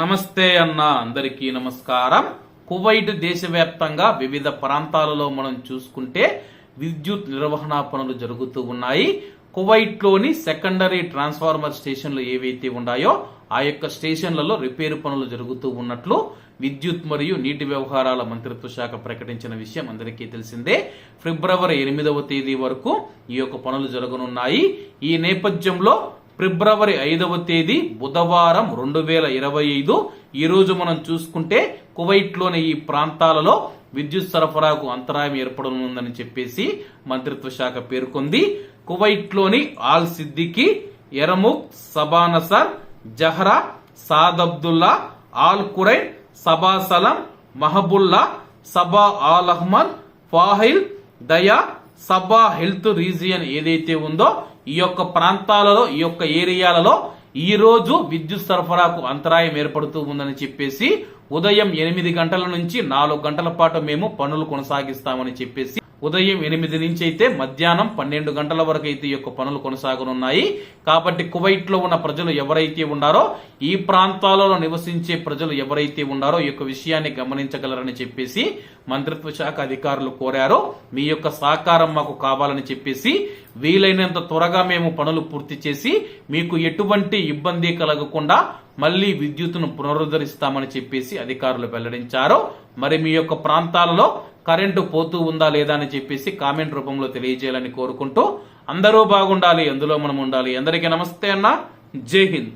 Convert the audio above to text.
నమస్తే అన్న అందరికీ నమస్కారం. కువైట్ దేశవ్యాప్తంగా వివిధ ప్రాంతాలలో మనం చూసుకుంటే విద్యుత్ నిర్వహణ పనులు జరుగుతూ ఉన్నాయి. కువైట్లోని సెకండరీ ట్రాన్స్ఫార్మర్ స్టేషన్లు ఏవైతే ఉన్నాయో ఆ యొక్క స్టేషన్లలో రిపేరు పనులు జరుగుతూ ఉన్నట్లు విద్యుత్ మరియు నీటి వ్యవహారాల మంత్రిత్వ శాఖ ప్రకటించిన విషయం అందరికీ తెలిసిందే. ఫిబ్రవరి ఎనిమిదవ తేదీ వరకు ఈ యొక్క పనులు జరగనున్నాయి. ఈ నేపథ్యంలో ఫిబ్రవరి ఐదవ తేదీ బుధవారం రెండు వేల ఇరవై ఐదు. ఈరోజు మనం చూసుకుంటే కువైట్లోని ఈ ప్రాంతాలలో విద్యుత్ సరఫరాకు అంతరాయం ఏర్పడనుందని చెప్పేసి మంత్రిత్వ శాఖ పేర్కొంది. కువైట్లోని Al Siddiq Yarmouk Sabah Nasser Jahra Saad Abdullah Al Qurain Sabah Salem Mahboula Sabah Al Ahmad Fahaheel దయా సబా హెల్త్ రీజియన్ ఏదైతే ఉందో ఈ యొక్క ప్రాంతాలలో ఈ యొక్క ఏరియాలలో ఈ రోజు విద్యుత్ సరఫరాకు అంతరాయం ఏర్పడుతూ ఉందని చెప్పేసి ఉదయం ఎనిమిది గంటల నుంచి నాలుగు గంటల పాటు మేము పనులు కొనసాగిస్తామని చెప్పేసి ఉదయం ఎనిమిది నుంచి అయితే మధ్యాహ్నం పన్నెండు గంటల వరకు అయితే ఈ యొక్క పనులు కొనసాగనున్నాయి. కాబట్టి కువైట్లో ఉన్న ప్రజలు ఎవరైతే ఉన్నారో ఈ ప్రాంతాలలో నివసించే ప్రజలు ఎవరైతే ఉన్నారో ఈ యొక్క విషయాన్ని గమనించగలరని చెప్పేసి మంత్రిత్వ శాఖ అధికారులు కోరారు. మీ యొక్క సహకారం మాకు కావాలని చెప్పేసి వీలైనంత త్వరగా మేము పనులు పూర్తి చేసి మీకు ఎటువంటి ఇబ్బంది కలగకుండా మళ్ళీ విద్యుత్తును పునరుద్ధరిస్తామని చెప్పేసి చెప్పేసి అధికారులు వెల్లడించారు మరి మీ యొక్క ప్రాంతాలలో కరెంటు పోతూ ఉందా లేదా అని చెప్పేసి కామెంట్ రూపంలో తెలియజేయాలని కోరుకుంటూ అందరూ బాగుండాలి అందులో మనం ఉండాలి. అందరికీ నమస్తే అన్న. జై హింద్.